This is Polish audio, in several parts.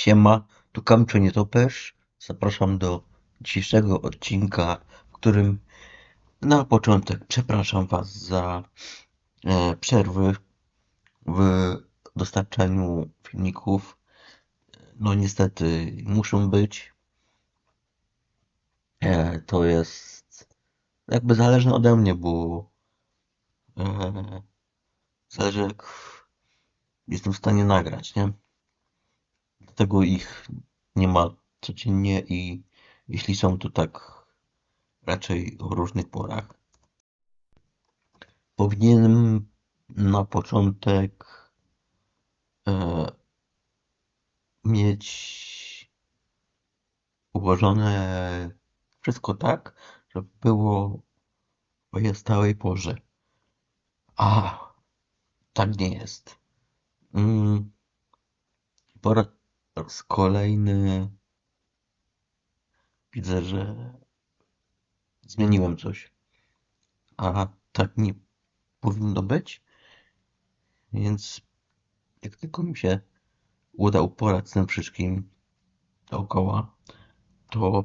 Siema, tu Kamczo Nietoperz. Zapraszam do dzisiejszego odcinka, w którym na początek przepraszam Was za e, przerwy w dostarczaniu filmików. No niestety muszą być. E, to jest jakby zależne ode mnie, bo e, zależy jak jestem w stanie nagrać, nie? Dlatego ich nie ma codziennie i jeśli są, to tak raczej o różnych porach. Powinienem na początek e, mieć ułożone wszystko tak, żeby było o stałej porze. A tak nie jest. Mm, po raz kolejny widzę, że zmieniłem coś. A tak nie powinno być. Więc jak tylko mi się uda uporać z tym wszystkim dookoła, to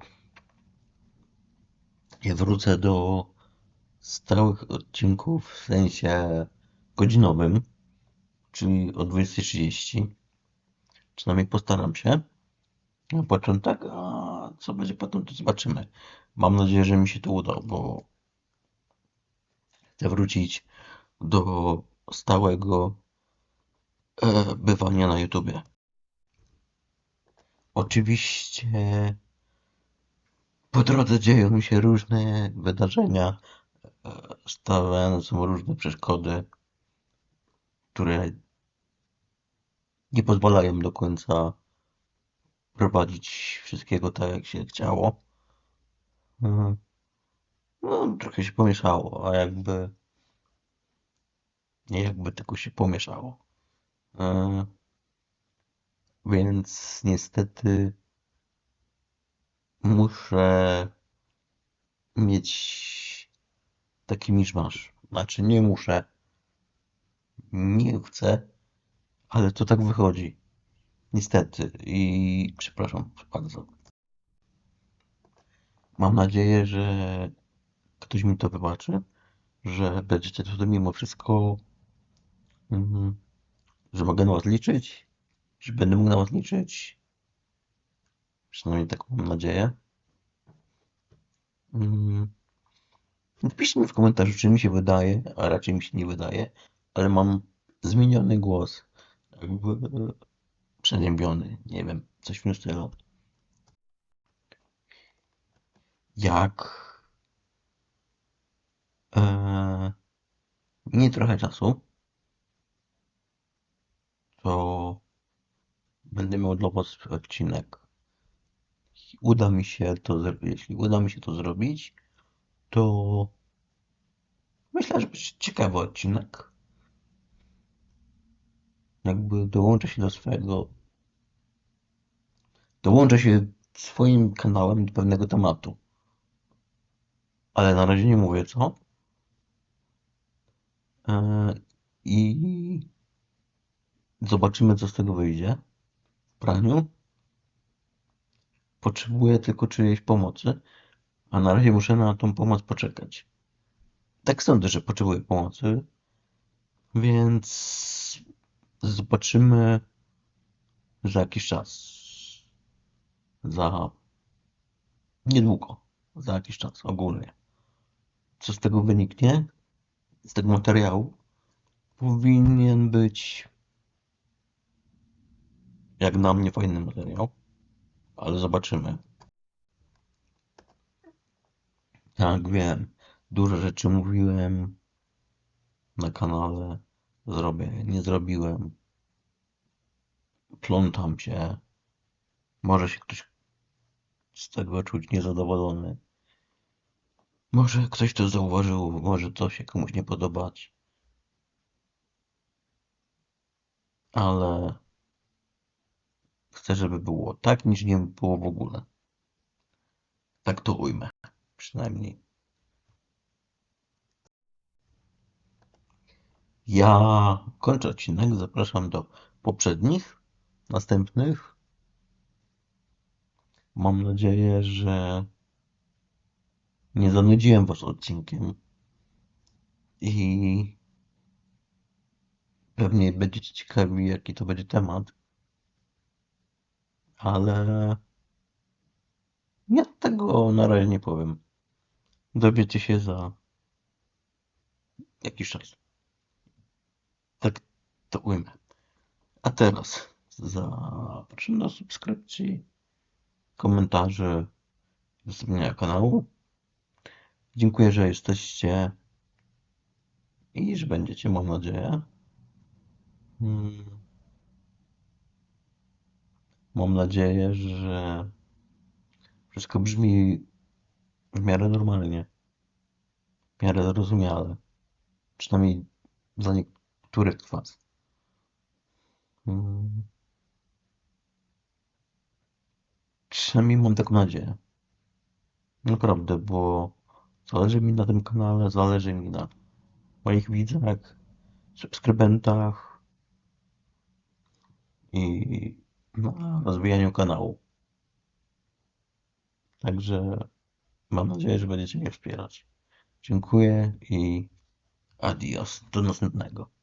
ja wrócę do stałych odcinków w sensie godzinowym, czyli o 20.30. Przynajmniej postaram się na początek, a co będzie potem, to zobaczymy. Mam nadzieję, że mi się to uda, bo chcę wrócić do stałego e, bywania na YouTubie. Oczywiście po drodze dzieją się różne wydarzenia, e, stawiane są różne przeszkody, które nie pozwalają do końca prowadzić wszystkiego tak, jak się chciało. Mhm. No, trochę się pomieszało, a jakby nie jakby tylko się pomieszało. E, więc niestety muszę mieć taki miszmasz. Znaczy nie muszę, nie chcę, ale to tak wychodzi. Niestety. I przepraszam bardzo. Mam nadzieję, że ktoś mi to wybaczy, że będziecie to mimo wszystko, mm, że mogę na was liczyć, że będę mógł na was liczyć. Przynajmniej taką mam nadzieję. Mm. Napiszcie mi w komentarzu, czy mi się wydaje, a raczej mi się nie wydaje, ale mam zmieniony głos. Jakby przeziębiony, nie wiem, coś w tym stylu. Jak e, minie trochę czasu, to będę miał dla Was odcinek. Uda mi się to, jeśli uda mi się to zrobić, to myślę, że będzie ciekawy odcinek jakby dołączę się do swojego dołączę się swoim kanałem do pewnego tematu. Ale na razie nie mówię co. E, I zobaczymy, co z tego wyjdzie w praniu. Potrzebuję tylko czyjejś pomocy, a na razie muszę na tą pomoc poczekać. Tak sądzę, że potrzebuję pomocy, więc zobaczymy za jakiś czas. Za niedługo. Za jakiś czas ogólnie. Co z tego wyniknie? Z tego materiału powinien być jak na mnie fajny materiał, ale zobaczymy. Tak, wiem. Dużo rzeczy mówiłem na kanale zrobię, nie zrobiłem. Plątam się. Może się ktoś z tego czuć niezadowolony. Może ktoś to zauważył, może to się komuś nie podobać. Ale chcę, żeby było tak, niż nie było w ogóle. Tak to ujmę, przynajmniej. Ja kończę odcinek, zapraszam do poprzednich, następnych Mam nadzieję, że nie zanudziłem was odcinkiem i pewnie będziecie ciekawi, jaki to będzie temat, ale ja tego na razie nie powiem. Dowiecie się za jakiś czas. Tak to ujmę. A teraz zapraszam do subskrypcji, komentarzy, zostawienia kanału. Dziękuję, że jesteście i że będziecie, mam nadzieję. Hmm. Mam nadzieję, że wszystko brzmi w miarę normalnie, w miarę zrozumiale. Przynajmniej dla niektórych z Was. Hmm. Przynajmniej mam taką nadzieję. Naprawdę, bo zależy mi na tym kanale, zależy mi na moich widzach, subskrybentach i na rozwijaniu kanału. Także mam nadzieję, że będziecie mnie wspierać. Dziękuję i adios. Do następnego.